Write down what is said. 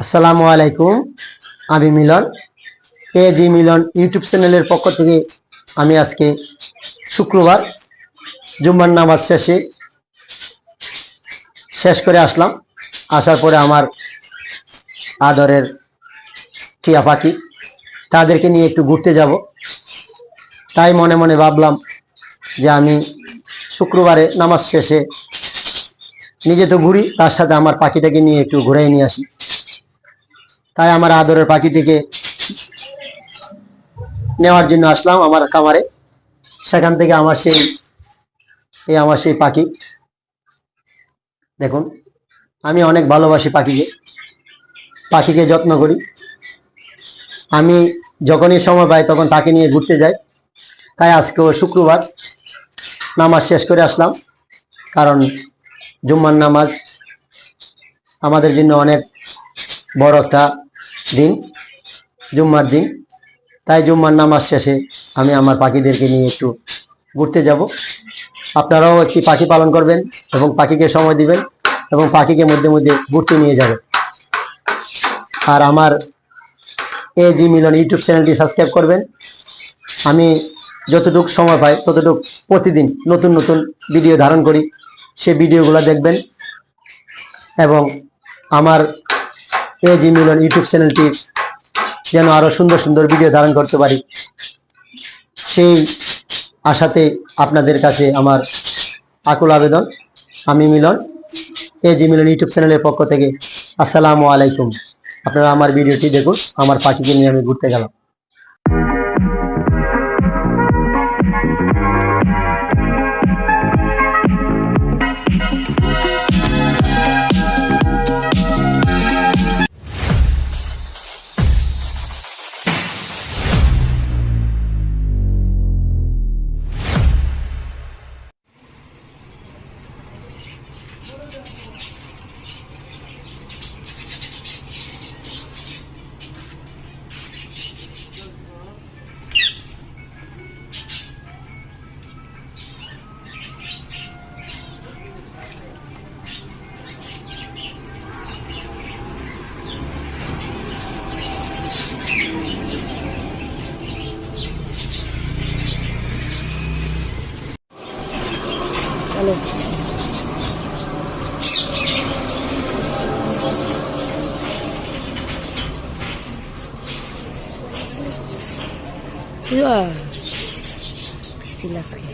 আসসালামু আলাইকুম, আমি মিলন। এ জি মিলন ইউটিউব চ্যানেলের পক্ষ থেকে আমি আজকে শুক্রবার, জুম্মার নামাজ শেষে শেষ করে আসলাম। আসার পরে আমার আদরের টিয়া পাখি, তাদেরকে নিয়ে একটু ঘুরতে যাব। তাই মনে মনে ভাবলাম যে আমি শুক্রবারে নামাজ শেষে নিজে তো ঘুরি, তার সাথে আমার পাখিটাকে নিয়ে একটু ঘুরে নিয়ে আসি। তাই আমার আদরের পাখিটিকে নেওয়ার জন্য আসলাম আমার কামারে সেখান থেকে আমার সেই, এই আমার সেই পাখি। দেখুন, আমি অনেক ভালোবাসি পাখিকে। পাখিকে যত্ন করি। আমি যখনই সময় পাই তখন তাকে নিয়ে ঘুরতে যাই। তাই আজকেও শুক্রবার নামাজ শেষ করে আসলাম। কারণ জুম্মার নামাজ আমাদের জন্য অনেক বড় একটা দিন, জুম্মার দিন। তাই জুম্মার নামাজ শেষে আমি আমার পাখিদেরকে নিয়ে একটু ঘুরতে যাব। আপনারাও একটি পাখি পালন করবেন এবং পাখিকে সময় দিবেন এবং পাখিকে মধ্যে মধ্যে ঘুরতে নিয়ে যাবেন। আর আমার এ জি মিলন ইউটিউব চ্যানেলটি সাবস্ক্রাইব করবেন। আমি যতটুকু সময় পাই, ততটুকু প্রতিদিন নতুন নতুন ভিডিও ধারণ করি। সে ভিডিওগুলো দেখবেন। এবং আমার এ জি মিলন ইউটিউব চ্যানেলটি যেন আরও সুন্দর সুন্দর ভিডিও ধারণ করতে পারি। সেই আশাতে আপনাদের কাছে আমার আকুল আবেদন। আমি মিলন এ জি মিলন ইউটিউব চ্যানেলের পক্ষ থেকে। আসসালামু আলাইকুম। আপনারা আমার ভিডিওটি দেখুন, আমার পাখিকে নিয়ে আমি ঘুরতে গেলাম। চলো Yeah. Piscilas que.